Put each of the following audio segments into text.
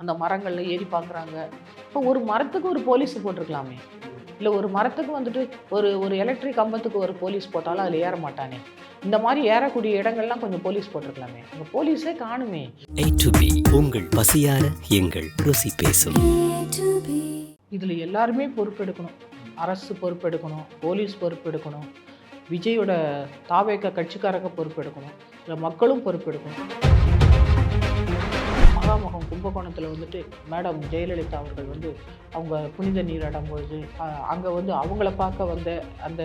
அந்த மரங்களில் ஏறி பார்க்குறாங்க இப்போ ஒரு மரத்துக்கு ஒரு போலீஸ் போட்டிருக்கலாமே. இல்லை ஒரு மரத்துக்கு வந்துட்டு ஒரு ஒரு எலக்ட்ரிக் கம்பத்துக்கு ஒரு போலீஸ் போட்டாலும் அதில் ஏற மாட்டானே. இந்த மாதிரி ஏறக்கூடிய இடங்கள்லாம் கொஞ்சம் போலீஸ் போட்டிருக்கலாமே. அங்கே போலீஸே காணுமே. A to B உங்கள் பசியார எங்கள் ருசி பேசும். இதில் எல்லாருமே பொறுப்பெடுக்கணும். அரசு பொறுப்பெடுக்கணும் போலீஸ் பொறுப்பெடுக்கணும் விஜயோட தாவேக்க கட்சிக்காரங்க பொறுப்பெடுக்கணும் இல்லை மக்களும் பொறுப்பெடுக்கணும். கும்பகோணத்தில் வந்துட்டு மேடம் ஜெயலலிதா அவர்கள் வந்து அவங்க புனித நீராடும் பொழுது அங்கே வந்து அவங்கள பார்க்க வந்த அந்த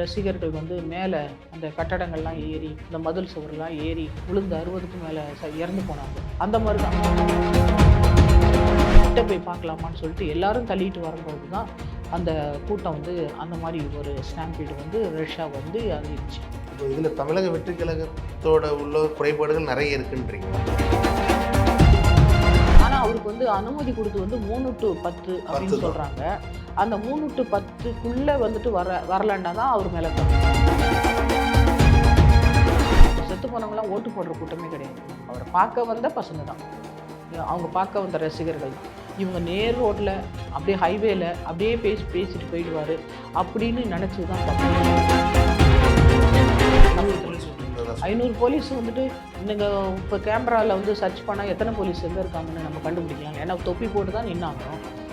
ரசிகர்கள் வந்து மேலே அந்த கட்டடங்கள்லாம் ஏறி இந்த மதில் சுவர்லாம் ஏறி விழுந்து அறுபதுக்கும் மேலே இறந்து போனாங்க. அந்த மாதிரி தான் கிட்ட போய் பார்க்கலாமான்னு சொல்லிட்டு எல்லாரும் தள்ளிட்டு வரும்போது தான் அந்த கூட்டம் வந்து அந்த மாதிரி ஒரு ஸ்டாம்பீடு வந்து ரஷ்யா வந்து அறிவிச்சு இப்போ இதில் தமிழக வெற்றி கழகத்தோட உள்ள குறைபாடுகள் நிறைய இருக்குன்றீங்க. அவருக்கு வந்து அனுமதி கொடுத்து வந்து மூணு டு பத்து அப்படின்னு. சொல்கிறாங்க அந்த மூணு டு பத்துக்குள்ளே வந்துட்டு வர வரலன்னா தான் அவர் மேலே செத்து போனவங்களாம் ஓட்டு போடுற கூட்டமே கிடையாது. அவரை பார்க்க வந்த பசங்க தான். அவங்க பார்க்க வந்த ரசிகர்கள். தான் இவங்க நேர் ரோட்டில் அப்படியே ஹைவேல அப்படியே பேசி பேசிட்டு போயிடுவார் அப்படின்னு நினச்சி தான் ஐநூறு போலீஸ் வந்துட்டு நீங்கள் இப்போ கேமராவில் வந்து சர்ச் பண்ணால் எத்தனை போலீஸ் எங்கே இருக்காங்கன்னு நம்ம கண்டுபிடிக்கலாம் ஏன்னா தொப்பி போட்டு தான் நின்னாங்க.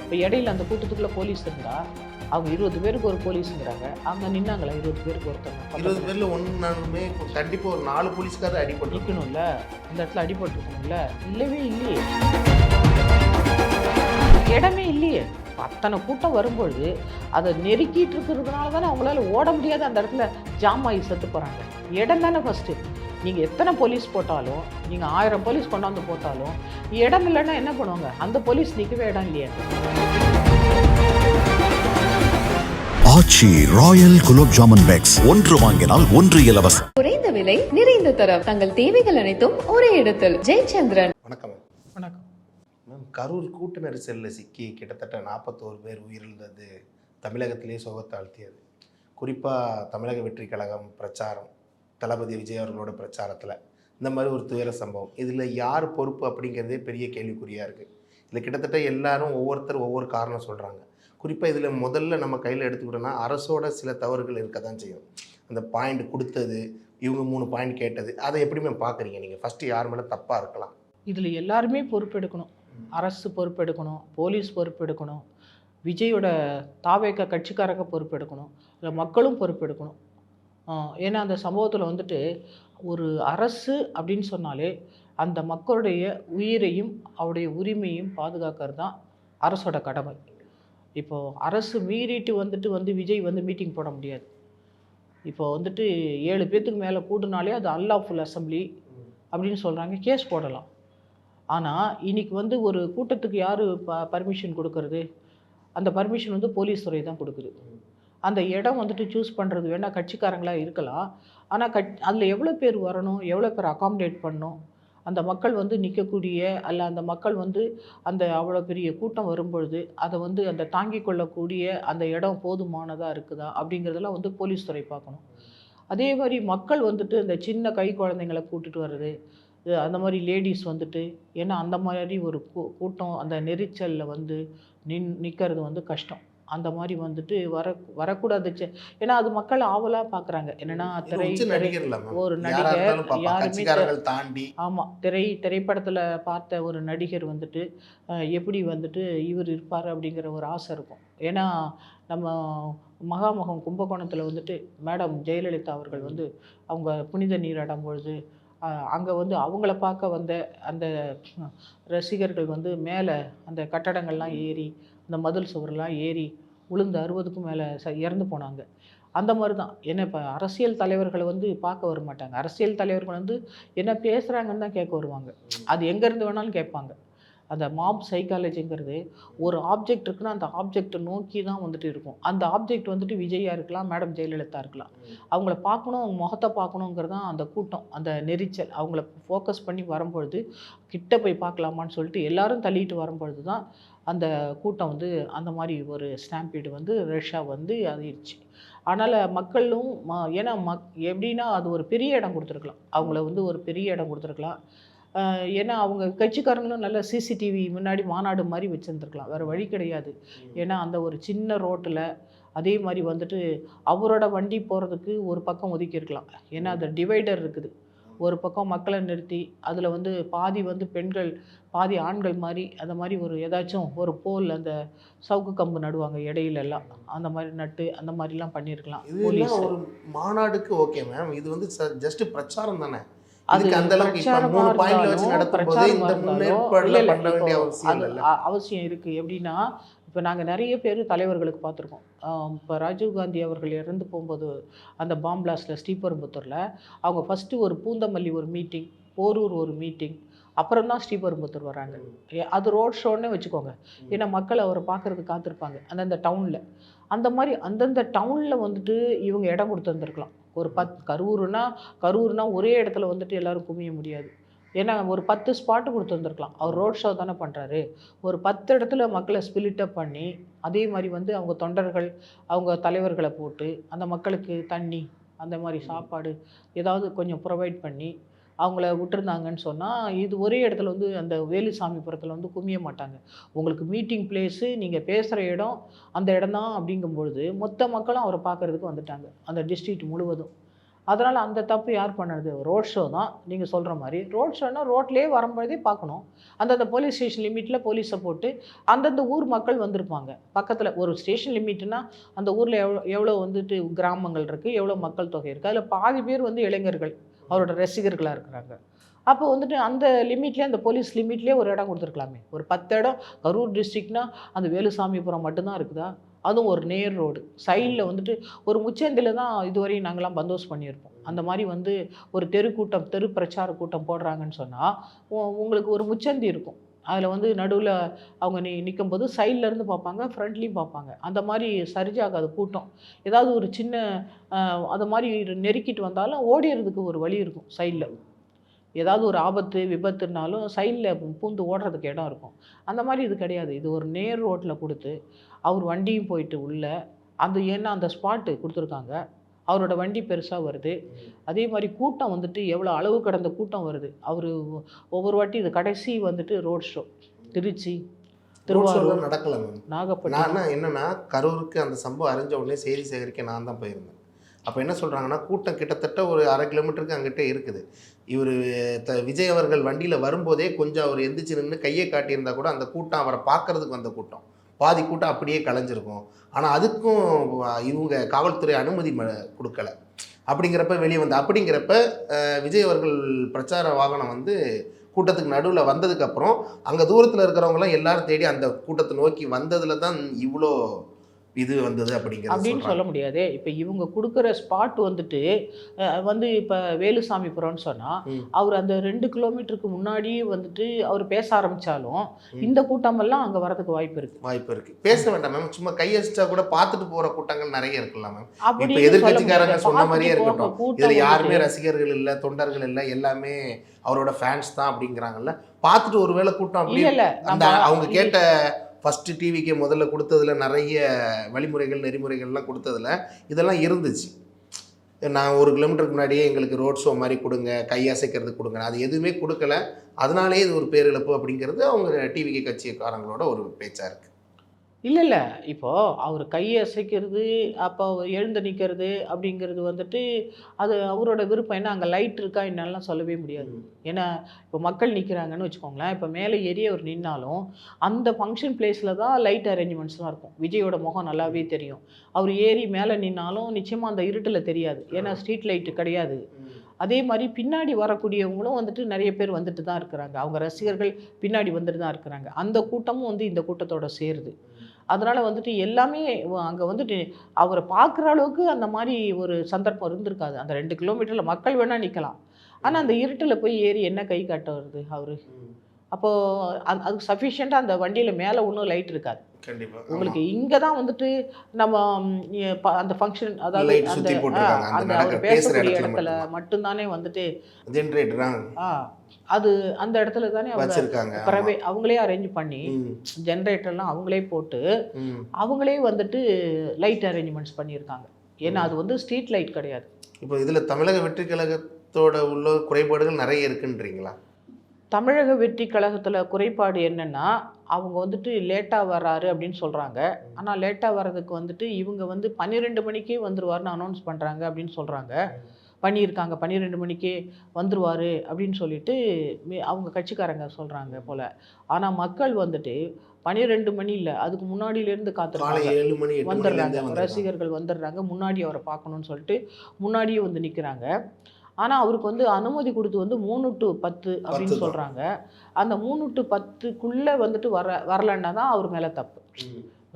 இப்போ இடையில அந்த கூட்டத்துக்குள்ளே போலீஸ் இருந்தால் அவங்க இருபது பேருக்கு ஒரு போலீஸுங்கிறாங்க. அங்கே நின்னாங்களா இருபது பேருக்கு இருபது ஒருத்தவங்க பேர்ல ஒன்றுமே கண்டிப்பாக ஒரு நாலு போலீஸ்காரர் அடிபட்டு நிற்கணும்ல அந்த இடத்துல அடிபட்டுருக்கணும்ல. இல்லவே இல்லையே. இடமே இல்லையே. அத்தனை கூட்டம் வரும்பொழுது அதை நெருக்கிட்டு இருக்கிறதுனால தானே அவங்களால ஓட முடியாத அந்த இடத்துல ஜாம் ஆகி செத்து போகிறாங்க இடம் தானே ஃபஸ்ட்டு நீங்கள் எத்தனை போலீஸ் போட்டாலும் நீங்கள் ஆயிரம் போலீஸ் கொண்டாந்து போட்டாலும் இடம் இல்லைன்னா என்ன பண்ணுவாங்க? அந்த போலீஸ் நிற்கவே இடம் இல்லையே. Aachi royal gulab jamun packs. ஒன்று வாங்கினால் ஒன்று இலவசம். குறைந்த விலை நிறைந்த தரம். தங்கள் தேவைகள் அனைத்தும் ஒரே இடத்தில். ஜெயச்சந்திரன். வணக்கம். வணக்கம். மேம் கரூர் கூட்ட நெரிசலில் சிக்கி. கிட்டத்தட்ட நாற்பத்தோரு பேர் உயிரிழந்தது. தமிழகத்திலே சோகத்தாழ்த்தியது குறிப்பாக தமிழக வெற்றி கழகம் பிரச்சாரம் தளபதி விஜய் அவர்களோட பிரச்சாரத்தில். இந்த மாதிரி ஒரு துயர சம்பவம். இதில் யார் பொறுப்பு அப்படிங்கிறதே பெரிய கேள்விக்குறியாக இருக்குது இதில் கிட்டத்தட்ட எல்லாரும் ஒவ்வொருத்தர் ஒவ்வொரு காரணம் சொல்கிறாங்க குறிப்பாக இதில் முதல்ல நம்ம கையில் எடுத்துக்கிட்டோம்னா அரசோட சில தவறுகள் இருக்க தான் செய்யும். அந்த பாயிண்ட் கொடுத்தது இவங்க மூணு பாயிண்ட் கேட்டது அதை எப்படி மேம் பார்க்குறீங்க நீங்கள் ஃபஸ்ட்டு யார் மேலே தப்பாக இருக்கலாம்? இதில் எல்லாருமே பொறுப்பெடுக்கணும். அரசு பொறுப்பெடுக்கணும் போலீஸ் பொறுப்பெடுக்கணும் விஜயோட தாவேக்க கட்சிக்காரங்க பொறுப்பெடுக்கணும் இல்லை மக்களும் பொறுப்பெடுக்கணும். ஏன்னா அந்த சம்பவத்தில் வந்துட்டு ஒரு அரசு அப்படின்னு சொன்னாலே அந்த மக்களுடைய உயிரையும் அவருடைய உரிமையும் பாதுகாக்கிறது தான் அரசோட கடமை. இப்போது அரசு மீறிட்டு வந்துட்டு வந்து விஜய் வந்து மீட்டிங் போட முடியாது. இப்போ வந்துட்டு ஏழு பேர்த்துக்கு மேலே கூட்டினாலே அது அன்லாஃபுல் அசம்பிளி அப்படின்னு சொல்கிறாங்க கேஸ் போடலாம். ஆனால் இன்றைக்கி வந்து ஒரு கூட்டத்துக்கு யார் ப பர்மிஷன் கொடுக்கறது? அந்த பர்மிஷன் வந்து போலீஸ் துறை தான் கொடுக்குது. அந்த இடம் வந்துட்டு சூஸ் பண்ணுறது வேணால் கட்சிக்காரங்களாக இருக்கலாம். ஆனால் கட் அதில் எவ்வளோ பேர் வரணும்? எவ்வளோ பேர் அகாமடேட் பண்ணணும்? அந்த மக்கள் வந்து நிற்கக்கூடிய அல்ல அந்த மக்கள் வந்து அந்த அவ்வளோ பெரிய கூட்டம் வரும்பொழுது அதை வந்து அந்த தாங்கிக் கொள்ளக்கூடிய அந்த இடம் போதுமானதாக இருக்குதா? அப்படிங்கிறதெல்லாம் வந்து போலீஸ் துறை பார்க்கணும். அதே மாதிரி மக்கள் வந்துட்டு இந்த சின்ன கை குழந்தைங்களை கூட்டிகிட்டு வர்றது அந்த மாதிரி லேடிஸ் வந்துட்டு ஏன்னா அந்த மாதிரி ஒரு கூட்டம் அந்த நெரிச்சலில் வந்து நின் நிற்கிறது வந்து கஷ்டம். அந்த மாதிரி வந்துட்டு வர வரக்கூடாது. ஏன்னா அது மக்கள் ஆவலாக பார்க்குறாங்க என்னன்னா திரை. ஒரு நடிகர். யாருமே தாண்டி. ஆமாம் திரை திரைப்படத்தில் பார்த்த ஒரு நடிகர் வந்துட்டு எப்படி வந்துட்டு இவர் இருப்பார் அப்படிங்கிற ஒரு ஆசை இருக்கும். ஏன்னா நம்ம மகாமகம் கும்பகோணத்தில் வந்துட்டு மேடம் ஜெயலலிதா அவர்கள் வந்து அவங்க புனித நீராடும் பொழுது அங்கே வந்து அவங்கள பார்க்க வந்த அந்த ரசிகர்கள் வந்து மேலே அந்த கட்டடங்கள்லாம் ஏறி அந்த மதில் சுவர்லாம் ஏறி விழுந்து அறுபதுக்கும் மேலே ச இறந்து போனாங்க. அந்த மாதிரி தான் என்ன இப்போ அரசியல் தலைவர்களை வந்து பார்க்க வர மாட்டாங்க. அரசியல் தலைவர்கள் வந்து என்ன பேசுகிறாங்கன்னு தான் கேட்க வருவாங்க. அது எங்கேருந்து வேணாலும் கேட்பாங்க. அந்த மாப் சைக்காலஜிங்கிறது ஒரு ஆப்ஜெக்ட் இருக்குன்னா அந்த ஆப்ஜெக்டை நோக்கி தான் வந்துட்டு இருக்கும். அந்த ஆப்ஜெக்ட் வந்துட்டு விஜயா இருக்கலாம் மேடம் ஜெயலலிதா இருக்கலாம். அவங்கள பார்க்கணும் அவங்க முகத்தை பார்க்கணுங்கிறது தான் அந்த கூட்டம் அந்த நெரிச்சல். அவங்கள ஃபோக்கஸ் பண்ணி வரும்பொழுது கிட்ட போய் பார்க்கலாமான்னு சொல்லிட்டு எல்லாரும் தள்ளிட்டு வரும்பொழுது தான் அந்த கூட்டம் வந்து அந்த மாதிரி ஒரு ஸ்டாம்பீடு வந்து ரஷ்யா வந்து அறிவிச்சு அதனால் மக்களும் ம ஏன்னா மக் எப்படின்னா அது ஒரு பெரிய இடம் கொடுத்துருக்கலாம். அவங்கள வந்து ஒரு பெரிய இடம் கொடுத்துருக்கலாம். ஏன்னா அவங்க கட்சிக்காரங்களும் நல்ல சிசிடிவி முன்னாடி மாநாடு மாதிரி வச்சுருந்துருக்கலாம். வேறு வழி கிடையாது. ஏன்னா அந்த ஒரு சின்ன ரோட்டில் அதே மாதிரி வந்துட்டு அவரோட வண்டி போகிறதுக்கு ஒரு பக்கம் ஒதுக்கியிருக்கலாம் ஏன்னா அந்த டிவைடர் இருக்குது. ஒரு பக்கம் மக்களை நிறுத்தி அதில் வந்து பாதி வந்து பெண்கள் பாதி ஆண்கள் மாதிரி அந்த மாதிரி ஒரு ஏதாச்சும் ஒரு போல் அந்த சவுக்கு கம்பு நடுவாங்க இடையில எல்லாம் அந்த மாதிரி நட்டு அந்த மாதிரிலாம் பண்ணியிருக்கலாம் போலீஸ். ஒரு மாநாடுக்கு ஓகே மேம். இது வந்து ஜஸ்ட் பிரச்சாரம் தானே? அதுக்கு அந்த அவசியம் இருக்குது எப்படின்னா இப்போ நாங்கள் நிறைய பேர் தலைவர்களுக்கு பார்த்துருக்கோம். இப்போ ராஜீவ்காந்தி அவர்கள் இறந்து போகும்போது அந்த பாம் பிளாஸ்டில் ஸ்ரீபெரும்புத்தூரில் அவங்க ஃபஸ்ட்டு ஒரு பூந்தமல்லி ஒரு மீட்டிங் போரூர் ஒரு மீட்டிங் அப்புறம் தான் ஸ்ரீபெரும்புத்தூர் வராங்க. அது ரோட் ஷோன்னே வச்சுக்கோங்க. ஏன்னா மக்கள் அவரை பார்க்கறதுக்கு காத்திருப்பாங்க. அந்தந்த டவுனில் அந்த மாதிரி அந்தந்த டவுனில் வந்துட்டு இவங்க இடம் கொடுத்துருந்துருக்கலாம் ஒரு பத் கரூர்னா கரூர்னா ஒரே இடத்துல வந்துட்டு எல்லாரும் குமிய முடியாது. ஏன்னா ஒரு பத்து ஸ்பாட்டு கொடுத்துருந்துருக்கலாம் அவர் ரோட் ஷோ தானே பண்ணுறாரு ஒரு பத்து இடத்துல மக்களை ஸ்பிலிட்டப் பண்ணி அதே மாதிரி வந்து அவங்க தொண்டர்கள் அவங்க தலைவர்களை போட்டு அந்த மக்களுக்கு தண்ணி அந்த மாதிரி சாப்பாடு ஏதாவது கொஞ்சம் ப்ரொவைட் பண்ணி அவங்கள விட்டுருந்தாங்கன்னு சொன்னால் இது ஒரே இடத்துல வந்து அந்த வேலுசாமிபுரத்தில் வந்து குமிய மாட்டாங்க. உங்களுக்கு மீட்டிங் பிளேஸு நீங்கள் பேசுகிற இடம் அந்த இடம் தான் அப்படிங்கும்பொழுது மொத்த மக்களும் அவரை பார்க்கறதுக்கு வந்துட்டாங்க. அந்த டிஸ்ட்ரிக்ட் முழுவதும். அதனால் அந்த தப்பு யார் பண்ணுறது ரோட் ஷோ தான். நீங்கள் சொல்கிற மாதிரி. ரோட் ஷோனால் ரோட்லேயே வரும்போதே பார்க்கணும். அந்தந்த போலீஸ் ஸ்டேஷன் லிமிட்டில் போலீஸை போட்டு அந்தந்த ஊர் மக்கள் வந்திருப்பாங்க. பக்கத்தில் ஒரு ஸ்டேஷன் லிமிட்னா அந்த ஊரில் எவ்வளோ எவ்வளோ வந்துட்டு கிராமங்கள் இருக்குது எவ்வளோ மக்கள் தொகை இருக்குது அதில் பாதி பேர் வந்து இளைஞர்கள். அவரோட ரசிகர்களாக இருக்கிறாங்க. அப்போ வந்துட்டு அந்த லிமிட்லேயே அந்த போலீஸ் லிமிட்லேயே ஒரு இடம் கொடுத்துருக்கலாமே. ஒரு பத்து இடம் கரூர் டிஸ்ட்ரிக்னா அந்த வேலுசாமிபுரம் மட்டும்தான் இருக்குதா? அதுவும் ஒரு நேர் ரோடு. சைடில் வந்துட்டு ஒரு முச்சந்தில் தான் இதுவரையும் நாங்களாம் பந்தோஸ் பண்ணியிருப்போம். அந்த மாதிரி வந்து ஒரு தெரு கூட்டம் தெரு பிரச்சார கூட்டம் போடுறாங்கன்னு சொன்னால் உங்களுக்கு ஒரு முச்சந்தி இருக்கும். அதில் வந்து நடுவில் அவங்க நி நிற்கும்போது சைட்ல இருந்து பார்ப்பாங்க ஃப்ரண்ட்லேயும் பார்ப்பாங்க அந்த மாதிரி சரிஜாகாது கூட்டம். ஏதாவது ஒரு சின்ன அது மாதிரி நெருக்கிட்டு வந்தாலும் ஓடிறதுக்கு ஒரு வழி இருக்கும் சைடில் ஏதாவது ஒரு ஆபத்து விபத்துனாலும் சைடில் பூந்து ஓடுறதுக்கு இடம் இருக்கும். அந்த மாதிரி இது கிடையாது. இது ஒரு நேர் ரோட்டில் கொடுத்து அவர் வண்டியும் போயிட்டு உள்ள அந்த ஏன்னா அந்த ஸ்பாட்டு கொடுத்துருக்காங்க. அவரோட வண்டி பெருசாக வருது. அதே மாதிரி கூட்டம் வந்துட்டு எவ்வளோ அளவு கடந்த கூட்டம் வருது. அவர் ஒவ்வொரு வாட்டி இது கடைசி வந்துட்டு ரோட் ஷோ. திருச்சி திருவாரூர் நடக்கல நாகப்பட்டினம். நான் என்னன்னா கரூருக்கு அந்த சம்பவம் அறிஞ்ச உடனே செய்தி சேகரிக்க நான் தான் போயிருந்தேன். அப்போ என்ன சொல்கிறாங்கன்னா கூட்டம் கிட்டத்தட்ட ஒரு அரை கிலோமீட்டருக்கு அங்கிட்டே இருக்குது. இவர் த விஜய் அவர்கள் வண்டியில் வரும்போதே கொஞ்சம் அவர் எந்திரிச்சு நின்று கையை காட்டியிருந்தா கூட அந்த கூட்டம் அவரை பார்க்கறதுக்கு வந்த கூட்டம். பாதி கூட்டம் அப்படியே கலைஞ்சிருக்கும். ஆனால் அதுக்கும் இவங்க காவல்துறை அனுமதி ம கொடுக்கல. அப்படிங்கிறப்ப வெளியே வந்து அப்படிங்கிறப்ப விஜய் அவர்கள் பிரச்சார வாகனம் வந்து கூட்டத்துக்கு நடுவில் வந்ததுக்கப்புறம் அங்கே தூரத்தில் இருக்கிறவங்களாம் எல்லாரும் தேடி அந்த கூட்டத்தை நோக்கி வந்ததில் தான் இவ்வளோ இது வந்தது அப்படிங்கிறது அப்படின்னு. சொல்ல முடியாது இப்போ இவங்க கொடுக்குற ஸ்பாட் வந்துட்டு வந்து இப்போ வேலுசாமிபுரம்னு சொன்னால். அவர் அந்த ரெண்டு கிலோமீட்டருக்கு முன்னாடியே வந்துட்டு அவர் பேச ஆரம்பித்தாலும். இந்த கூட்டமெல்லாம் அங்கே வரதுக்கு வாய்ப்பு இருக்குது வாய்ப்பு இருக்கு பேச வேண்டாம் மேம் சும்மா கையடிச்சா கூட பார்த்துட்டு போற கூட்டங்கள் நிறைய இருக்குல்ல மேம் இப்ப எதிர்க்கட்சிக்காரங்க சொல்ல சொன்ன. மாதிரியே இருக்கட்டும் இதுல யாருமே ரசிகர்கள் இல்ல தொண்டர்கள் இல்ல எல்லாமே அவரோட ஃபேன்ஸ் தான் அப்படிங்கிறாங்கல்ல பார்த்துட்டு ஒருவேளை கூட்டம் அப்படி அந்த அவங்க கேட்ட ஃபஸ்ட்டு டிவிக்கு முதல்ல கொடுத்ததுல நிறைய வழிமுறைகள் நெறிமுறைகள்லாம் கொடுத்ததுல இதெல்லாம் இருந்துச்சு. நான் ஒரு கிலோமீட்டருக்கு முன்னாடியே எங்களுக்கு ரோட் ஷோ மாதிரி கொடுங்க கை அசைக்கிறது கொடுங்க அது எதுவுமே கொடுக்கல. அதனாலேயே இது ஒரு பேரிழப்பு அப்படிங்கிறது அவங்க டிவிக்கு கட்சிக்காரங்களோட ஒரு பேச்சாக இருக்குது இல்லை இல்லை. இப்போ அவர் கையை அசைக்கிறது அப்போ எழுந்து நிற்கிறது அப்படிங்கிறது வந்துட்டு அது அவரோட விருப்பம். ஏன்னா அங்கே லைட் இருக்கா என்னெல்லாம் சொல்லவே முடியாது. ஏன்னா இப்போ மக்கள் நிற்கிறாங்கன்னு வச்சுக்கோங்களேன். இப்போ மேலே ஏறி அவர் நின்னாலும் அந்த ஃபங்க்ஷன் பிளேஸில் தான் லைட் அரேஞ்ச்மெண்ட்ஸ்லாம் இருக்கும். விஜயோட முகம் நல்லாவே தெரியும். அவர் ஏறி மேலே நின்னாலும் நிச்சயமாக அந்த இருட்டில் தெரியாது. ஏன்னா ஸ்ட்ரீட் லைட்டு கிடையாது. அதே மாதிரி பின்னாடி வரக்கூடியவங்களும் வந்துட்டு நிறைய பேர் வந்துட்டு தான் இருக்கிறாங்க. அவங்க ரசிகர்கள் பின்னாடி வந்துட்டு தான் இருக்கிறாங்க. அந்த கூட்டமும் வந்து இந்த கூட்டத்தோட சேருது. அதனால் வந்துட்டு எல்லாமே அங்கே வந்துட்டு அவரை பார்க்குற அளவுக்கு அந்த மாதிரி ஒரு சந்தர்ப்பம் இருந்திருக்காது. அந்த ரெண்டு கிலோமீட்டரில் மக்கள் வேணால் நிற்கலாம் ஆனால் அந்த இருட்டில் போய் ஏறி என்ன கை காட்ட வருது அவர்? அப்போது அது அதுக்கு சஃபிஷியண்ட்டாக அந்த வண்டியில் மேலே ஒன்றும் லைட் இருக்காது. உங்களுக்கு இங்கே தான் வந்துட்டு நம்ம அந்த ஃபங்க்ஷன் அதாவது அந்த. அந்த அவர் பேசக்கூடிய இடத்துல மட்டும்தான். வந்துட்டு ஆ. அது அந்த இடத்துல தானே வச்சிருக்காங்க. பிறவே அவங்களே அரேஞ்ச் பண்ணி ஜென்ரேட்டர்லாம் அவங்களே போட்டு. அவங்களே வந்துட்டு லைட் அரேஞ்ச்மெண்ட்ஸ் பண்ணியிருக்காங்க. ஏன்னா அது வந்து ஸ்ட்ரீட் லைட் கிடையாது. இப்போ இதுல தமிழக வெற்றி கழகத்தோட உள்ள குறைபாடுகள் நிறைய இருக்குன்றீங்களா? தமிழக வெற்றி கழகத்தில் குறைபாடு என்னன்னா அவங்க வந்துட்டு லேட்டாக வராரு அப்படின்னு சொல்கிறாங்க ஆனால் லேட்டாக வர்றதுக்கு வந்துட்டு இவங்க வந்து பன்னிரெண்டு மணிக்கே வந்துருவாருன்னு அனௌன்ஸ் பண்ணுறாங்க அப்படின்னு சொல்கிறாங்க பண்ணியிருக்காங்க. பன்னிரெண்டு மணிக்கே வந்துருவார் அப்படின்னு சொல்லிட்டு அவங்க கட்சிக்காரங்க சொல்கிறாங்க போல். ஆனால் மக்கள் வந்துட்டு பன்னிரெண்டு மணி இல்லை அதுக்கு முன்னாடியிலேருந்து எட்டு வந்துடுறாங்க. ரசிகர்கள் வந்துடுறாங்க. முன்னாடி அவரை பார்க்கணும்னு சொல்லிட்டு முன்னாடியே வந்து நிற்கிறாங்க ஆனால் அவருக்கு வந்து அனுமதி கொடுத்து வந்து மூணு டு பத்து அப்படின்னு. சொல்கிறாங்க அந்த மூணு டு பத்துக்குள்ளே வந்துட்டு வர வரலன்னா தான் அவர் மேலே தப்பு.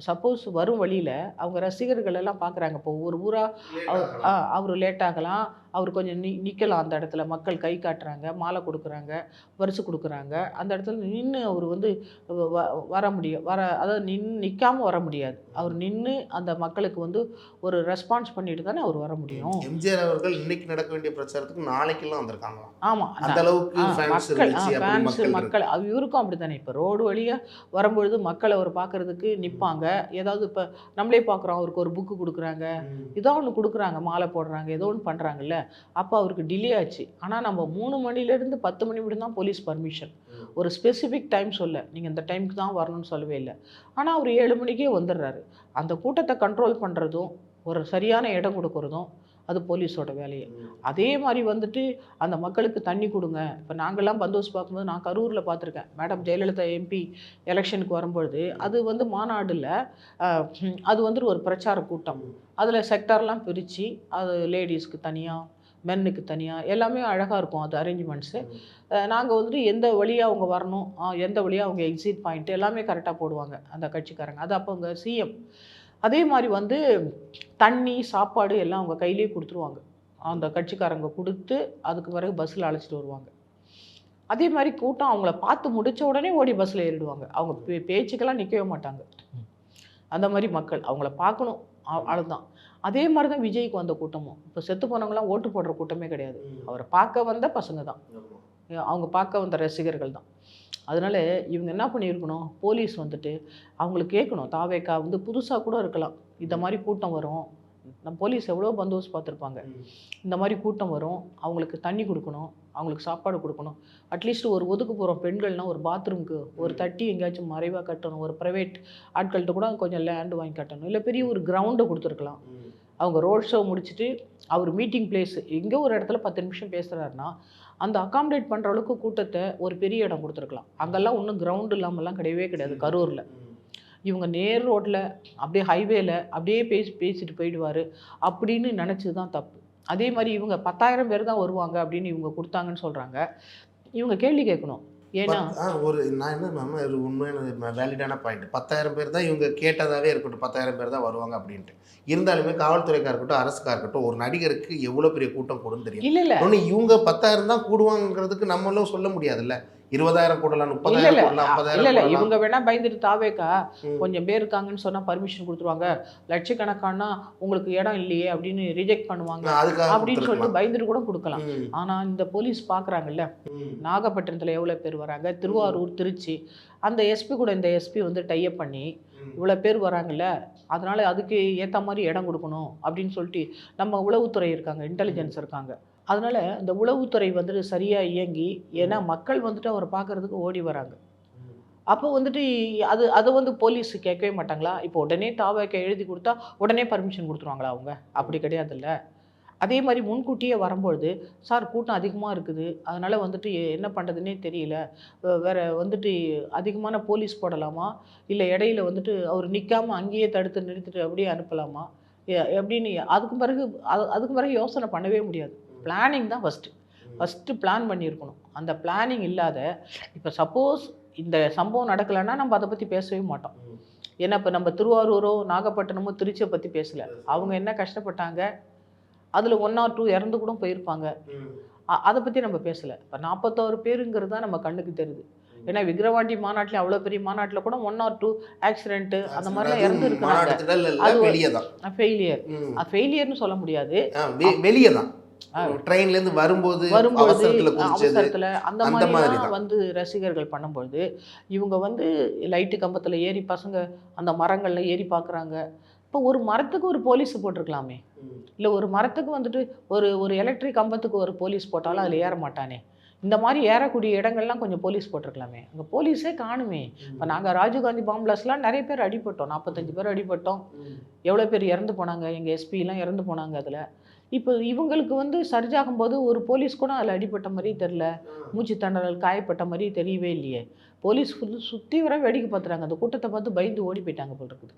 சப்போஸ் வரும் வழியில் அவங்க ரசிகர்கள் எல்லாம் பார்க்குறாங்க இப்போ ஒவ்வொரு ஊராக அவர் லேட் ஆகலாம். அவர் கொஞ்சம் நி நிற்கலாம் அந்த இடத்துல. மக்கள் கை காட்டுறாங்க மாலை கொடுக்குறாங்க பரிசு கொடுக்குறாங்க. அந்த இடத்துல நின்று அவர் வந்து வர முடியும் வர அதாவது நின்று நிற்காம வர முடியாது. அவர் நின்று அந்த மக்களுக்கு வந்து ஒரு ரெஸ்பான்ஸ் பண்ணிட்டு தானே அவர் வர முடியும். எம்ஜிஆர் அவர்கள் இன்னைக்கு நடக்க வேண்டிய பிரச்சாரத்துக்கு நாளைக்கெல்லாம் வந்திருக்காங்களாம். ஆமாம் அந்த அளவுக்கு மக்கள் மக்கள் இவருக்கும் அப்படி தானே இப்போ ரோடு வழியாக வரும்பொழுது மக்கள் அவர் பார்க்கறதுக்கு நிற்பாங்க ஏதாவது இப்போ நம்மளே பார்க்குறோம் அவருக்கு ஒரு புக்கு கொடுக்குறாங்க. ஏதோ ஒன்று கொடுக்குறாங்க மாலை போடுறாங்க ஏதோ ஒன்று பண்ணுறாங்கல்ல அப்போ அவருக்கு டிலே ஆச்சு. ஆனால் நம்ம மூணு மணிலேருந்து பத்து மணி மட்டும் தான் போலீஸ் பர்மிஷன். ஒரு ஸ்பெசிஃபிக் டைம் சொல்ல. நீங்கள் இந்த டைமுக்கு தான் வரணும்னு சொல்லவே இல்லை. ஆனால் அவர் ஏழு மணிக்கே வந்துடுறாரு. அந்த கூட்டத்தை கண்ட்ரோல் பண்ணுறதும் ஒரு சரியான இடம் கொடுக்கறதும் அது போலீஸோட வேலையை. அதே மாதிரி வந்துட்டு அந்த மக்களுக்கு தண்ணி கொடுங்க. இப்போ நாங்கள்லாம் பந்தோஸ் பார்க்கும்போது நான் கரூரில் பார்த்துருக்கேன். மேடம் ஜெயலலிதா எம்பி எலெக்ஷனுக்கு வரும்பொழுது அது வந்து மாநாடில் அது வந்துட்டு ஒரு பிரச்சார கூட்டம். அதில் செக்டர்லாம் பிரித்து அது லேடிஸ்க்கு தனியாக மென்னுக்கு தனியாக எல்லாமே அழகாக இருக்கும் அது அரேஞ்ச்மெண்ட்ஸு நாங்கள் வந்துட்டு எந்த வழியாக அவங்க வரணும் எந்த வழியாக அவங்க எக்ஸிட் பாயிண்ட்டு எல்லாமே கரெக்டாக போடுவாங்க அந்த கட்சிக்காரங்க. அது அப்போ அவங்க சிஎம் அதே மாதிரி வந்து தண்ணி சாப்பாடு எல்லாம் அவங்க கையிலேயே கொடுத்துருவாங்க. அந்த கட்சிக்காரங்க கொடுத்து அதுக்கு பிறகு பஸ்ஸில் அழைச்சிட்டு வருவாங்க. அதே மாதிரி கூட்டம் அவங்கள பார்த்து முடிச்ச உடனே ஓடி பஸ்ஸில் ஏறிடுவாங்க. அவங்க பே பேச்சுக்கெல்லாம் நிற்கவே மாட்டாங்க. அந்த மாதிரி மக்கள் அவங்கள பார்க்கணும். அ- அவ்வளவுதான். அதே மாதிரி தான் விஜய்க்கு வந்த கூட்டமும். இப்போ செத்து போனவங்களாம் ஓட்டு போடுற கூட்டமே கிடையாது. அவரை பார்க்க வந்த பசங்க தான். அவங்க பார்க்க வந்த ரசிகர்கள் தான். அதனால இவங்க என்ன பண்ணியிருக்கணும்? போலீஸ் வந்துட்டு அவங்களுக்கு கேட்கணும். தாவேக்கா வந்து புதுசாக கூட இருக்கலாம். இந்த மாதிரி கூட்டம் வரும். நம்ம போலீஸ் எவ்வளோ பந்தோபஸ்து பார்த்துருப்பாங்க. இந்த மாதிரி கூட்டம் வரும். அவங்களுக்கு தண்ணி கொடுக்கணும். அவங்களுக்கு சாப்பாடு கொடுக்கணும். அட்லீஸ்ட் ஒரு ஒதுக்கு போகிறோம் பெண்கள்னா ஒரு பாத்ரூம்க்கு ஒரு தட்டி எங்கேயாச்சும் மறைவாக கட்டணும். ஒரு ப்ரைவேட் ஆட்கள்கிட்ட கூட கொஞ்சம் லேண்டு வாங்கி கட்டணும். இல்லை பெரிய ஒரு கிரவுண்டை கொடுத்துருக்கலாம். அவங்க ரோட் ஷோ முடிச்சுட்டு அவர் மீட்டிங் பிளேஸ் எங்கே ஒரு இடத்துல பத்து நிமிஷம் பேசுகிறாருன்னா அந்த அகாமடேட் பண்ணுற அளவுக்கு கூட்டத்தை ஒரு பெரிய இடம் கொடுத்துருக்கலாம். அங்கெல்லாம் ஒன்றும் கிரவுண்ட் இல்லாமல்லாம் கிடையவே கிடையாது கரூரில். இவங்க நேர் ரோட்டில் அப்படியே ஹைவேல அப்படியே பேசி பேசிட்டு போயிடுவார் அப்படின்னு நினச்சது தான் தப்பு. அதே மாதிரி இவங்க பத்தாயிரம் பேர் தான் வருவாங்க அப்படின்னு இவங்க கொடுத்தாங்கன்னு சொல்கிறாங்க இவங்க கேள்வி கேட்கணும். ஏன்னா ஒரு நான் என்ன மேம் ஒரு உண்மையான வேலிடான பாயிண்ட் பத்தாயிரம் பேர் தான் இவங்க கேட்டதாவே இருக்கட்டும் பத்தாயிரம் பேர் தான் வருவாங்க அப்படின்ட்டு. இருந்தாலுமே காவல்துறைக்கா இருக்கட்டும் அரசுக்கா இருக்கட்டும் ஒரு நடிகருக்கு எவ்வளவு பெரிய கூட்டம் கூடும் தெரியும் இல்லை இல்லை. இன்னொன்னு இவங்க பத்தாயிரம் தான் கூடுவாங்கிறதுக்கு நம்மளும் சொல்ல முடியாதுல்ல. இருபதாயிரம் கூடலாம் முப்பதாயிரம் கூடலாம் இல்ல இல்ல இவங்க வேணா பயந்துட்டு தாவேக்கா. கொஞ்சம் பேர் இருக்காங்கன்னு சொன்னா பர்மிஷன் கொடுத்துருவாங்க. லட்சக்கணக்கானா உங்களுக்கு இடம் இல்லையே அப்படின்னு ரிஜெக்ட் பண்ணுவாங்க அப்படின்னு சொல்லிட்டு. பயந்துட்டு கூட கொடுக்கலாம். ஆனா இந்த போலீஸ் பாக்குறாங்கல்ல? நாகப்பட்டினத்துல எவ்வளவு பேர் வராங்க? திருவாரூர் திருச்சி. அந்த எஸ்பி கூட இந்த எஸ்பி வந்து டைப் பண்ணி. இவ்வளோ பேர் வராங்கல்ல? அதனால அதுக்கு ஏற்ற மாதிரி இடம் கொடுக்கணும் அப்படின்னு சொல்லிட்டு நம்ம உளவுத்துறை இருக்காங்க இன்டெலிஜென்ஸ் இருக்காங்க. அதனால இந்த உளவுத்துறை வந்துட்டு சரியா இயங்கி ஏன்னா மக்கள் வந்துட்டு அவரை பார்க்கறதுக்கு ஓடி வராங்க. அப்போ வந்துட்டு அது அதை வந்து போலீஸ் கேட்கவே மாட்டாங்களா? இப்போ உடனே தாவாக்க எழுதி கொடுத்தா உடனே பர்மிஷன் கொடுத்துருவாங்களா அவங்க? அப்படி கிடையாதுல்ல. அதே மாதிரி முன்கூட்டியே வரும்பொழுது சார் கூட்டம் அதிகமாக இருக்குது. அதனால் வந்துட்டு என்ன பண்ணுறதுனே தெரியல. வேற வந்துட்டு அதிகமான போலீஸ் போடலாமா? இல்லை இடையில வந்துட்டு அவர் நிற்காம அங்கேயே தடுத்து நிறுத்திட்டு அப்படியே அனுப்பலாமா? எப்படின்னு அதுக்கு பிறகு அது- அதுக்கு பிறகு யோசனை பண்ணவே முடியாது. பிளானிங் தான் ஃபஸ்ட்டு ஃபஸ்ட்டு பிளான் பண்ணியிருக்கணும். அந்த பிளானிங் இல்லாத இப்போ சப்போஸ் இந்த சம்பவம் நடக்கலைன்னா நம்ம அதை பற்றி பேசவே மாட்டோம். ஏன்னா இப்போ நம்ம திருவாரூரோ நாகப்பட்டினமோ திருச்சியை பற்றி பேசல. அவங்க என்ன கஷ்டப்பட்டாங்க? அதில் ஒன் ஆர் டூ இறந்து கூட போயிருப்பாங்க. அதை பற்றி நம்ம பேசலை. இப்போ நாற்பத்தோரு பேருங்கிறது தான் நம்ம கண்ணுக்கு தெரியுது. ஏன்னா விக்கிரவாண்டி மாநாட்டில் அவ்வளோ பெரிய மாநாட்டில் கூட ஒன் ஆர் டூ ஆக்சிடென்ட்டு அந்த மாதிரிலாம் இறந்து இல்ல, அது ஃபெயிலியர். ஃபெயிலியர்னு சொல்ல முடியாது. வெளியே தான். ஆ. ட்ரெயின்ல இருந்து வரும்போது அவசரத்துல அந்த மாதிரி. வந்து ரசிகர்கள் பண்ணும்பொழுது இவங்க வந்து லைட்டு கம்பத்தில் ஏறி பசங்க அந்த மரங்கள்ல ஏறி பார்க்குறாங்க இப்போ ஒரு மரத்துக்கு ஒரு போலீஸ் போட்டிருக்கலாமே. இல்லை ஒரு மரத்துக்கு வந்துட்டு ஒரு ஒரு எலக்ட்ரிக் கம்பத்துக்கு ஒரு போலீஸ் போட்டாலும் அதில் ஏற மாட்டானே. இந்த மாதிரி ஏறக்கூடிய இடங்கள்லாம் கொஞ்சம் போலீஸ் போட்டிருக்கலாமே. அங்கே போலீஸே காணுமே. இப்போ நாங்கள் ராஜீவ்காந்தி பாம்பிளாஸ்லாம் நிறைய பேர் அடிபட்டோம். நாற்பத்தஞ்சு பேர் அடிபட்டோம். எவ்வளோ பேர் இறந்து போனாங்க? எங்கள் எஸ்பிலாம் இறந்து போனாங்க அதில். இப்போ இவங்களுக்கு வந்து சர்ஜாகும் போது ஒரு போலீஸ் கூட அதில் அடிபட்ட மாதிரி தெரில மூச்சு திணறல் காயப்பட்ட மாதிரி தெரியவே இல்லையே. போலீஸ் சுற்றி வர வேடிக்கை பார்த்துறாங்க அந்த கூட்டத்தை பார்த்து பயந்து ஓடி போயிட்டாங்க போல் இருக்குது.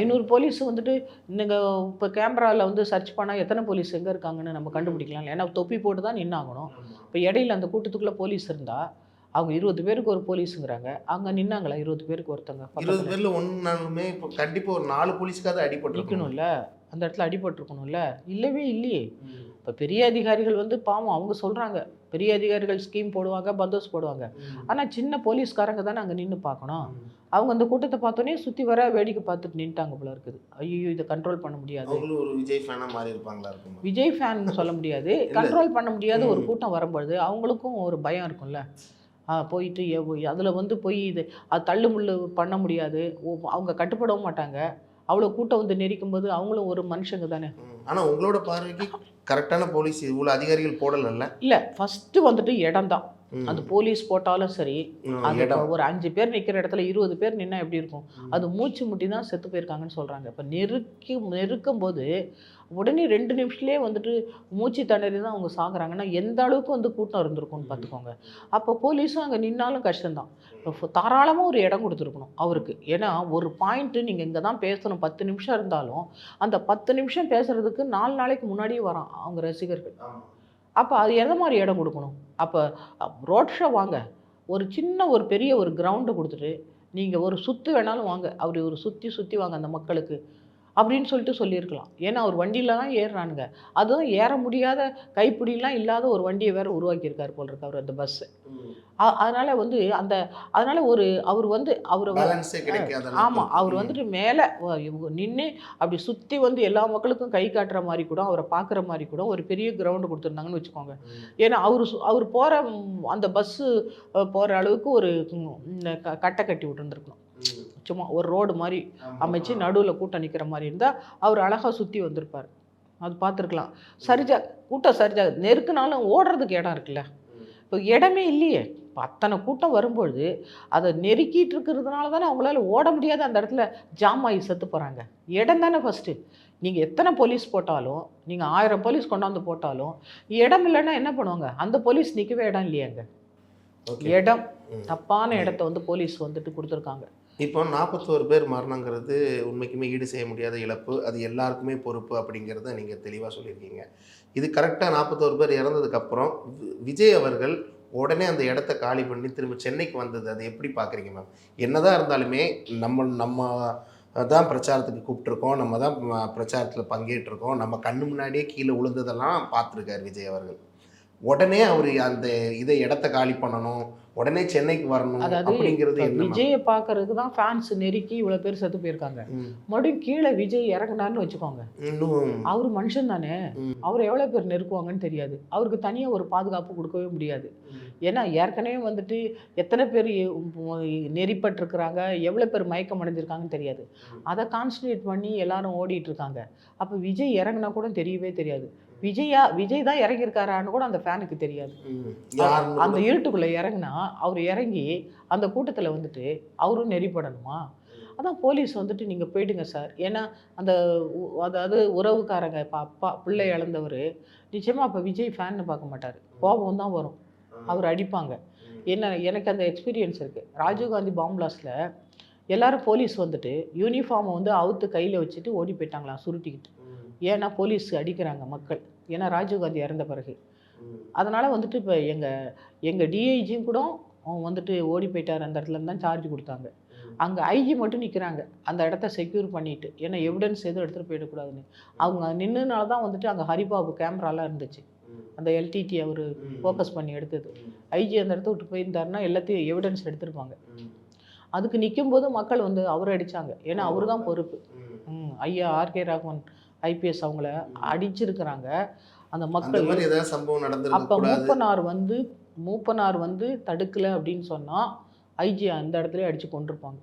ஐநூறு. போலீஸ் வந்துட்டு நீங்கள் இப்போ கேமராவில் வந்து சர்ச் பண்ணால் எத்தனை போலீஸ் எங்கே இருக்காங்கன்னு நம்ம கண்டுபிடிக்கலாம் ஏன்னா தொப்பி போட்டு தான் நின்னாகணும். இப்போ இடையில அந்த கூட்டத்துக்குள்ளே போலீஸ் இருந்தால் அவங்க இருபது பேருக்கு ஒரு போலீஸுங்கிறாங்க. அங்கே நின்னாங்களா இருபது பேருக்கு ஒருத்தங்க இருபது. பேர்ல ஒன்னாலுமே இப்போ கண்டிப்பா ஒரு நாலு போலீஸ்க்காவது அடிபட்டு நிற்கணும்ல அந்த இடத்துல அடிபட்டிருக்கணும்ல? இல்லவே இல்லையே. இப்போ பெரிய அதிகாரிகள் வந்து பாவம் அவங்க சொல்கிறாங்க பெரிய அதிகாரிகள் ஸ்கீம் போடுவாங்க பந்தோஸ் போடுவாங்க. ஆனால் சின்ன போலீஸ்காரங்க தானே அங்கே நின்று பார்க்கணும். அவங்க அந்த கூட்டத்தை பார்த்தோன்னே சுற்றி வர வேடிக்கை பார்த்துட்டு நின்ட்டாங்க போல இருக்குது. ஐயோ இதை கண்ட்ரோல் பண்ண முடியாது. ஒரு விஜய் ஃபேனா மாறி இருப்பாங்களா இருக்கும்? விஜய் ஃபேன் சொல்ல முடியாது. கண்ட்ரோல் பண்ண முடியாத ஒரு கூட்டம் வரும்பொழுது அவங்களுக்கும் ஒரு பயம் இருக்கும்ல. போயிட்டு அதில் வந்து போய் இது அது தள்ளு முள்ளு பண்ண முடியாது. அவங்க கட்டுப்படவும் மாட்டாங்க. அவ்வளோ கூட்டம் வந்து நெரிக்கும் போது அவங்களும் ஒரு மனுஷங்க தானே ம். ஆனா உங்களோட பார்வைக்கு கரெக்டான போலீஸ் இவ்வளவு அதிகாரிகள் போடலல்ல இல்லை ஃபஸ்ட்டு வந்துட்டு இடம் தான். அது போலீஸ் போட்டாலும் சரி அது ஒரு அஞ்சு பேர் நிற்கிற இடத்துல இருபது பேர் நின்னா எப்படி இருக்கும்? அது மூச்சு முட்டி தான் செத்து போயிருக்காங்கன்னு சொல்கிறாங்க இப்போ நெருக்கி நெருக்கும் போது உடனே ரெண்டு நிமிஷத்துலேயே வந்துட்டு மூச்சு திணறி தான் அவங்க சாகுறாங்கன்னா எந்த அளவுக்கு வந்து கூட்டம் இருந்திருக்கும்னு பார்த்துக்கோங்க அப்போ போலீஸும் அங்கே நின்னாலும் கஷ்டம்தான். தாராளமாக ஒரு இடம் கொடுத்துருக்கணும் அவருக்கு. ஏன்னா ஒரு பாயிண்ட்டு நீங்கள் இங்கே தான் பேசணும் பத்து நிமிஷம் இருந்தாலும் அந்த பத்து நிமிஷம் பேசுறதுக்கு நாலு நாளைக்கு முன்னாடியே வரான் அவங்க ரசிகர்கள். அப்போ அது எந்த மாதிரி இடம் கொடுக்கணும்? அப்போ ரோட் ஷோ வாங்க. ஒரு சின்ன ஒரு பெரிய ஒரு கிரவுண்டை கொடுத்துட்டு நீங்கள் ஒரு சுற்று வேணாலும் வாங்க. அப்படி ஒரு சுற்றி சுற்றி வாங்க அந்த மக்களுக்கு. அப்படின்னு சொல்லிட்டு சொல்லியிருக்கலாம் ஏன்னா அவர் வண்டியில தான் ஏறுறானுங்க அதுவும் ஏற முடியாத கைப்பிடிலாம் இல்லாத ஒரு வண்டியை வேற உருவாக்கியிருக்காரு போல் இருக்கு அவர் அந்த பஸ்ஸு. அதனால வந்து அந்த அதனால ஒரு அவர் வந்து அவர் ஆமாம். அவர். வந்துட்டு மேலே நின்று அப்படி சுற்றி வந்து எல்லா மக்களுக்கும் கை காட்டுற மாதிரி கூட அவரை பார்க்குற மாதிரி கூட ஒரு பெரிய கிரவுண்டு கொடுத்துருந்தாங்கன்னு வச்சுக்கோங்க. ஏன்னா அவர் அவர் போகிற அந்த பஸ்ஸு போகிற அளவுக்கு ஒரு கட்டை கட்டி விட்டுருந்துருக்கணும். சும்மா ஒரு ரோடு மாதிரி. அமைச்சு நடுவில் கூட்டம் நிற்கிற மாதிரி இருந்தால் அவர் அழகாக சுற்றி வந்திருப்பார். அது பார்த்துருக்கலாம். சரிஜா கூட்டம் சரிஜா நெருக்குனாலும் ஓடுறதுக்கு இடம் இருக்குல்ல. இப்போ இடமே இல்லையே. இப்போ அத்தனை கூட்டம் வரும்பொழுது அதை நெருக்கிட்டு இருக்கிறதுனால தானே அவங்களால ஓட முடியாத. அந்த இடத்துல ஜாம் ஆகி செத்து போகிறாங்க இடம் தானே ஃபஸ்ட்டு நீங்கள் எத்தனை போலீஸ் போட்டாலும் நீங்கள் ஆயிரம் போலீஸ் கொண்டாந்து போட்டாலும் இடம் இல்லைன்னா என்ன பண்ணுவாங்க? அந்த போலீஸ் நிற்கவே இடம் இல்லையாங்க. இடம். தப்பான இடத்த வந்து போலீஸ் வந்துட்டு கொடுத்துருக்காங்க. இப்போ நாற்பத்தோரு பேர் மரணங்கிறது உண்மைக்குமே ஈடு செய்ய முடியாத இழப்பு. அது எல்லாருக்குமே பொறுப்பு அப்படிங்கிறத நீங்கள் தெளிவாக சொல்லியிருக்கீங்க. இது கரெக்டாக நாற்பத்தோரு பேர் இறந்ததுக்கப்புறம் விஜய் அவர்கள் உடனே அந்த இடத்த காலி பண்ணி திரும்ப சென்னைக்கு வந்தது. அதை எப்படி பார்க்குறீங்க மேம் என்னதான் இருந்தாலுமே நம்ம நம்ம தான் பிரச்சாரத்துக்கு கூப்பிட்ருக்கோம் நம்ம தான் பிரச்சாரத்தில் பங்கேற்றிருக்கோம். நம்ம கண்ணு முன்னாடியே கீழே விழுந்ததெல்லாம் பார்த்துருக்கார் விஜய் அவர்கள். உடனே அவர் அந்த இதை இடத்த காலி பண்ணணும். உடனே சென்னைக்கு வரணும் அப்படிங்கிறது? விஜயை பார்க்கறதுக்கு தான் ஃபேன்ஸ் நெருக்கி இவ்வளோ பேர் செத்து போயிருக்காங்க. மறுபடியும் கீழே விஜய் இறங்குனாருன்னு வச்சுக்கோங்க. அவர் மனுஷன் தானே. அவர் எவ்வளோ பேர் நெருக்குவாங்கன்னு தெரியாது. அவருக்கு தனியாக ஒரு பாதுகாப்பு கொடுக்கவே முடியாது. ஏன்னா ஏற்கனவே வந்துட்டு எத்தனை பேர் நெறிப்பட்டிருக்கிறாங்க எவ்வளோ பேர் மயக்கம் அடைஞ்சிருக்காங்கன்னு தெரியாது. அதை கான்சன்ட்ரேட் பண்ணி எல்லாரும் ஓடிட்டு இருக்காங்க. அப்போ விஜய் இறங்குனா கூட தெரியவே தெரியாது. விஜயா விஜய் தான் இறங்கியிருக்காரான்னு கூட அந்த ஃபேனுக்கு தெரியாது. அந்த இருட்டுக்குள்ளே இறங்குனா அவர் இறங்கி அந்த கூட்டத்தில் வந்துட்டு அவரும் நெறிப்படணுமா அதான் போலீஸ் வந்துட்டு நீங்கள் போயிடுங்க சார். ஏன்னா அந்த அதாவது உறவுக்காரங்க இப்போ அப்பா பிள்ளை இழந்தவர் நிச்சயமாக அப்போ விஜய் ஃபேன்னு பார்க்க மாட்டார். கோபம் தான் வரும். அவர் அடிப்பாங்க. என்ன எனக்கு அந்த எக்ஸ்பீரியன்ஸ் இருக்குது ராஜீவ்காந்தி பாம்பிளாஸில் எல்லாரும் போலீஸ் வந்துட்டு யூனிஃபார்மை வந்து அவுத்து கையில் வச்சுட்டு ஓடி போயிட்டாங்களாம் சுருட்டிக்கிட்டு. ஏன்னா போலீஸ் அடிக்கிறாங்க மக்கள். ஏன்னா ராஜீவ்காந்தி இறந்த பிறகு. அதனால் வந்துட்டு இப்போ எங்கள் எங்கள் டிஐஜியும் கூட அவன் வந்துட்டு ஓடி போயிட்டார் அந்த இடத்துல தான் சார்ஜ் கொடுத்தாங்க. அங்கே ஐஜி மட்டும் நிற்கிறாங்க அந்த இடத்த செக்யூர் பண்ணிட்டு ஏன்னா எவிடன்ஸ் எதுவும் எடுத்துகிட்டு போயிடக்கூடாதுன்னு. அவங்க நின்றுனால தான் வந்துட்டு அங்கே ஹரிபாபு கேமராலாம் இருந்துச்சு. அந்த எல்டிடி அவர். ஃபோக்கஸ் பண்ணி எடுத்தது. ஐஜி அந்த இடத்த விட்டு போயிருந்தாருன்னா எல்லாத்தையும் எவிடன்ஸ் எடுத்திருப்பாங்க. அதுக்கு நிக்கும்போது மக்கள் வந்து அவரை அடிச்சாங்க. ஏன்னா அவர் தான் பொறுப்பு. ஐயா ஆர்கே ராகவன் ஐபிஎஸ் அவங்கள அடிச்சிருக்கிறாங்க. அந்த மக்கள் சம்பவம் அப்போ மூப்பனார் வந்து மூப்பனார் வந்து தடுக்கல அப்படின்னு சொன்னால் ஐஜி அந்த இடத்துல அடித்து கொண்டிருப்பாங்க.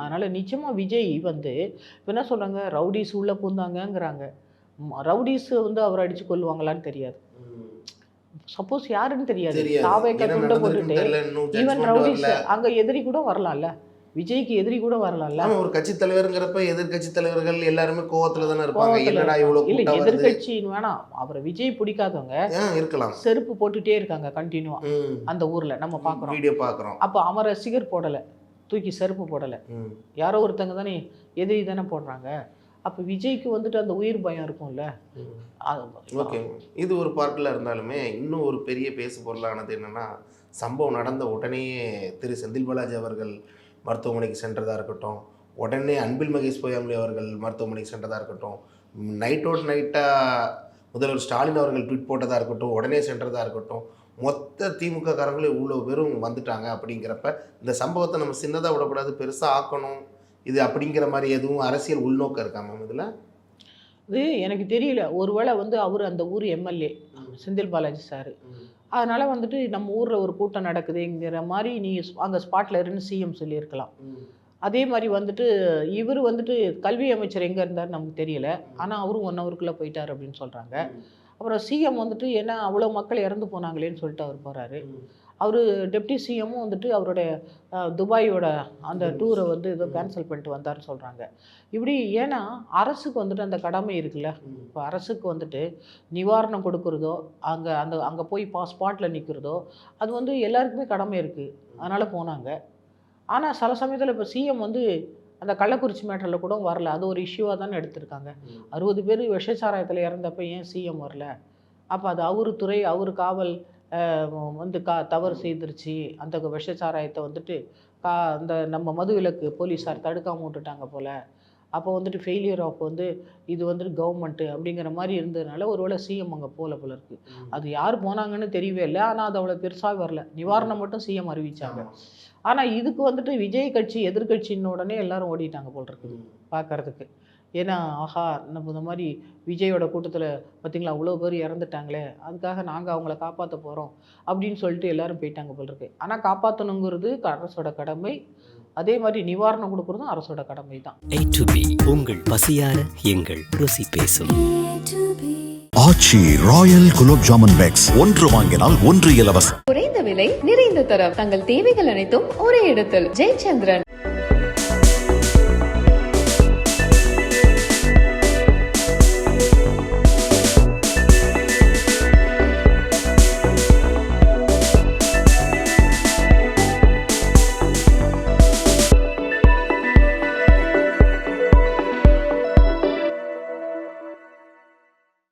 அதனால் நிச்சயமாக விஜய் வந்து இப்போ என்ன சொல்கிறாங்க ரவுடிஸ் உள்ளே பூந்தாங்கங்கிறாங்க ரவுடிஸ் வந்து அவர் அடித்து கொல்லுவாங்களான்னு தெரியாது. சப்போஸ் யாருன்னு தெரியாது. என்ன துண்டை போட்டுட்டு ஈவன் ரவுடிஸ் அங்க எதிரி கூட வரலாம்ல. விஜய்க்கு எதிரி கூட வரலாம்ல. ஒரு கட்சி தலைவருங்கிறப்ப எதிர்க்கட்சி தலைவர்கள் எல்லாருமே கோவத்துல தானே இருப்பாங்க. என்னடா இவ்வளவு இல்ல எதிர்கட்சின்னு வேணாம் அவரை விஜய் பிடிக்காதவங்க இருக்கலாம். செருப்பு போட்டுட்டே இருக்காங்க கண்டினியூவா. அந்த ஊர்ல நம்ம பாக்குறோம். வீடியோ பாக்குறோம். அப்போ அவன் ரசிகர் போடல தூக்கி செருப்பு போடல. யாரோ ஒருத்தங்க தானே எதிரி தானே போடுறாங்க. அப்போ விஜய்க்கு வந்துட்டு அந்த உயிர் பயம் இருக்கும்ல. ஓகே. இது ஒரு பார்ட்டில் இருந்தாலுமே இன்னும் ஒரு பெரிய பேசு பொருளானது என்னன்னா சம்பவம் நடந்த உடனேயே திரு செந்தில் பாலாஜி அவர்கள் மருத்துவமனைக்கு சென்றதாக இருக்கட்டும். உடனே அன்பில் மகேஷ் பொய்யாமொழி அவர்கள் மருத்துவமனைக்கு சென்றதாக இருக்கட்டும். நைட்டோடு நைட்டாக முதல்வர் ஸ்டாலின் அவர்கள் ட்வீட் போட்டதாக இருக்கட்டும் உடனே சென்றதாக இருக்கட்டும். மொத்த திமுக காரங்களும் இவ்வளோ பேரும் வந்துட்டாங்க அப்படிங்கிறப்ப இந்த சம்பவத்தை நம்ம சின்னதாக விடக்கூடாது பெருசாக ஆக்கணும். இது அப்படிங்கிற மாதிரி எதுவும் அரசியல் உள்நோக்கம் இருக்கா மேம் இதில்? இது எனக்கு தெரியல. ஒருவேளை வந்து அவர் அந்த ஊர் எம்எல்ஏ செந்தில் பாலாஜி சார். அதனால் வந்துட்டு நம்ம ஊரில் ஒரு கூட்டம் நடக்குதுங்கிற மாதிரி நீ அங்கே ஸ்பாட்டில் இருந்து சிஎம் சொல்லியிருக்கலாம். அதே மாதிரி வந்துட்டு இவர் வந்துட்டு கல்வி அமைச்சர் எங்கே இருந்தார் நமக்கு தெரியல. ஆனால் அவரும் ஒன் ஹவருக்குள்ளே போயிட்டார் அப்படின்னு சொல்கிறாங்க அப்புறம் சிஎம் வந்துட்டு ஏன்னா அவ்வளோ மக்கள் இறந்து போனாங்களேன்னு சொல்லிட்டு அவர் போகிறாரு அவர் டெப்டி சிஎம்மும் வந்துட்டு அவருடைய துபாயோட அந்த டூரை வந்து ஏதோ கேன்சல் பண்ணிட்டு வந்தாருன்னு சொல்கிறாங்க இப்படி ஏன்னா அரசுக்கு வந்துட்டு அந்த கடமை இருக்குல்ல? இப்போ அரசுக்கு வந்துட்டு நிவாரணம் கொடுக்குறதோ அங்கே அந்த அங்கே போய் பா ஸ்பாட்டில் நிற்கிறதோ அது வந்து எல்லாருக்குமே கடமை இருக்குது அதனால் போனாங்க. ஆனால் சில சமயத்தில் இப்போ சிஎம் வந்து அந்த கள்ளக்குறிச்சி மேட்டரில் கூட வரல. அது ஒரு இஷ்யூவாக தானே எடுத்திருக்காங்க. அறுபது பேர் விஷச்சாராயத்தில் இறந்தப்ப ஏன் சிஎம் வரல? அப்போ அது அவர் துறை அவர் காவல் வந்து கா தவறு செய்திருச்சு. அந்த விஷச்சாராயத்தை வந்துட்டு கா அந்த நம்ம மதுவிலக்கு போலீஸார் தடுக்காம விட்டுட்டாங்க போல். அப்போ வந்துட்டு ஃபெயிலியர் ஆஃப் வந்து இது வந்துட்டு கவர்மெண்ட்டு அப்படிங்கிற மாதிரி இருந்ததுனால ஒருவேளை சிஎம் அங்கே போல போல இருக்கு. அது யார் போனாங்கன்னு தெரியவே இல்லை. ஆனால் அது அவ்வளோ பெருசாக வரல. நிவாரணம் மட்டும் சிஎம் அறிவிச்சாங்க. ஆனால் இதுக்கு வந்துட்டு விஜய் கட்சி எதிர்கட்சின்னு உடனே எல்லாரும் ஓடிட்டாங்க போல் இருக்குது பார்க்கறதுக்கு ஏன்னா ஆஹா நம்ம இந்த மாதிரி விஜயோட கூட்டத்தில் பார்த்தீங்களா அவ்வளோ பேர் இறந்துட்டாங்களே அதுக்காக நாங்கள் அவங்கள காப்பாற்ற போகிறோம் அப்படின்னு சொல்லிட்டு எல்லாரும் போயிட்டாங்க போல் இருக்கு. ஆனால் காப்பாற்றணுங்கிறது அரசோட கடமை. அதே மாதிரி நிவாரணம் கொடுக்குறதும் அரசோட கடமை தான். A to B உங்கள் பசியார எங்கள் ருசி பேசும். ஆச்சி ராயல் குலோப் ஜாமுன் பேக்ஸ் ஒன்று வாங்கினால் ஒன்று இலவசம். குறைந்த விலை நிறைந்த தரம். தங்கள் தேவைகள் அனைத்தும் ஒரே இடத்தில். ஜெயச்சந்திரன்.